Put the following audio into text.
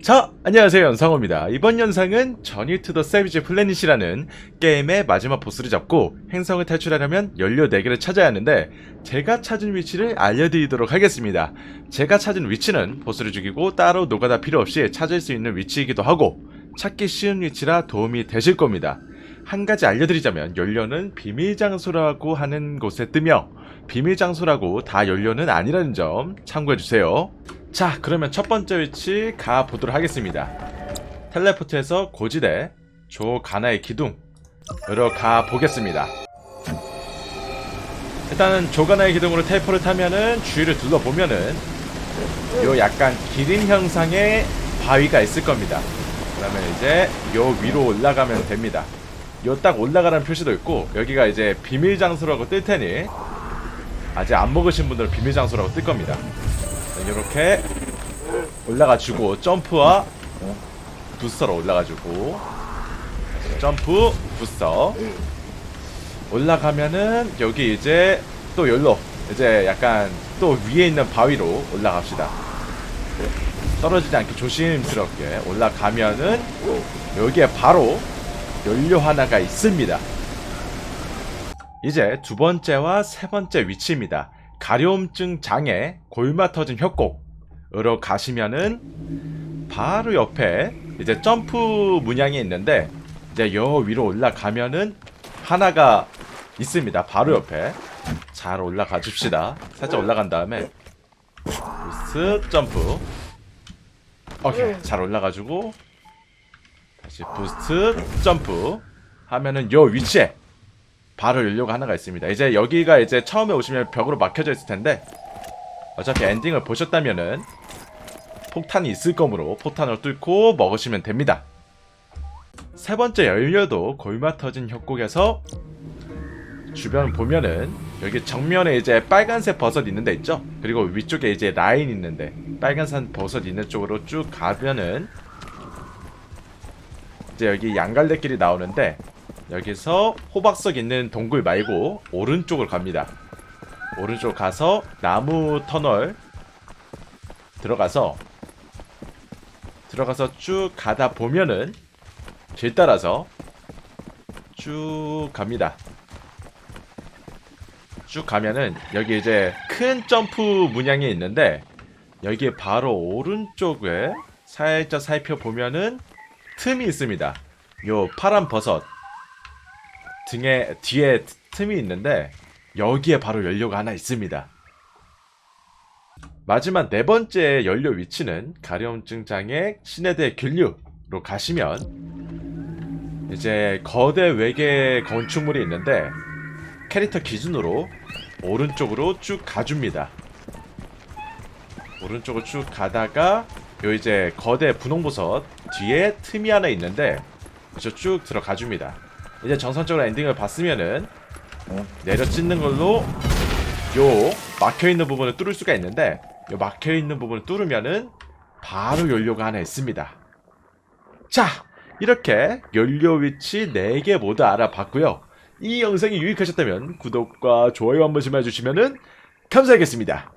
자, 안녕하세요. 연상호입니다. 이번 영상은 저니 투더 세비지 플래닛이라는 게임의 마지막 보스를 잡고 행성을 탈출하려면 연료 4개를 찾아야 하는데 제가 찾은 위치를 알려드리도록 하겠습니다. 제가 찾은 위치는 보스를 죽이고 따로 노가다 필요 없이 찾을 수 있는 위치이기도 하고 찾기 쉬운 위치라 도움이 되실 겁니다. 한 가지 알려드리자면 연료는 비밀 장소라고 하는 곳에 뜨며 비밀 장소라고 다 연료는 아니라는 점 참고해주세요. 자, 그러면 첫 번째 위치 가보도록 하겠습니다. 텔레포트에서 고지대 조 가나의 기둥으로 가보겠습니다. 일단은 조가나의 기둥으로 텔포를 타면은 주위를 둘러보면은 요 약간 기린 형상의 바위가 있을 겁니다. 그러면 이제 요 위로 올라가면 됩니다. 요 딱 올라가라는 표시도 있고 여기가 이제 비밀 장소라고 뜰 테니 아직 안 먹으신 분들은 비밀 장소라고 뜰 겁니다. 이렇게 올라가주고 점프와 부스터로 올라가주고 점프 부스터 올라가면은 여기 이제 또 열로 이제 약간 또 위에 있는 바위로 올라갑시다. 떨어지지 않게 조심스럽게 올라가면은 여기에 바로 연료 하나가 있습니다. 이제 두 번째와 세 번째 위치입니다. 가려움증 장애 골마 터진 협곡으로 가시면은 바로 옆에 이제 점프 문양이 있는데 이제 여 위로 올라가면은 하나가 있습니다. 바로 옆에. 잘 올라가 줍시다. 살짝 올라간 다음에. 부스 점프. 오케이. 잘 올라가지고 다시 부스트 점프 하면은 요 위치에 바로 연료가 하나가 있습니다. 이제 여기가 이제 처음에 오시면 벽으로 막혀져 있을 텐데 어차피 엔딩을 보셨다면은 폭탄이 있을 거므로 폭탄을 뚫고 먹으시면 됩니다. 세 번째 연료도 골마 터진 협곡에서 주변 보면은 여기 정면에 이제 빨간색 버섯 있는 데 있죠? 그리고 위쪽에 이제 라인 있는데 빨간색 버섯 있는 쪽으로 쭉 가면은 이제 여기 양갈래길이 나오는데 여기서 호박석 있는 동굴 말고 오른쪽을 갑니다. 오른쪽 가서 나무 터널 들어가서 들어가서 쭉 가다 보면은 길 따라서 쭉 갑니다. 쭉 가면은 여기 이제 큰 점프 문양이 있는데 여기 바로 오른쪽에 살짝 살펴보면은 틈이 있습니다. 요 파란 버섯 등에 뒤에 틈이 있는데 여기에 바로 연료가 하나 있습니다. 마지막 네 번째 연료 위치는 가려움증 장애 신해대 균류로 가시면 이제 거대 외계 건축물이 있는데 캐릭터 기준으로 오른쪽으로 쭉 가줍니다. 오른쪽으로 쭉 가다가 요 이제 거대 분홍보석 뒤에 틈이 하나 있는데 그저 쭉 들어가 줍니다. 이제 정상적으로 엔딩을 봤으면은 내려 찢는 걸로 요 막혀 있는 부분을 뚫을 수가 있는데 요 막혀 있는 부분을 뚫으면은 바로 연료가 하나 있습니다. 자, 이렇게 연료 위치 4개 모두 알아봤고요. 이 영상이 유익하셨다면 구독과 좋아요 한 번씩만 해주시면은 감사하겠습니다.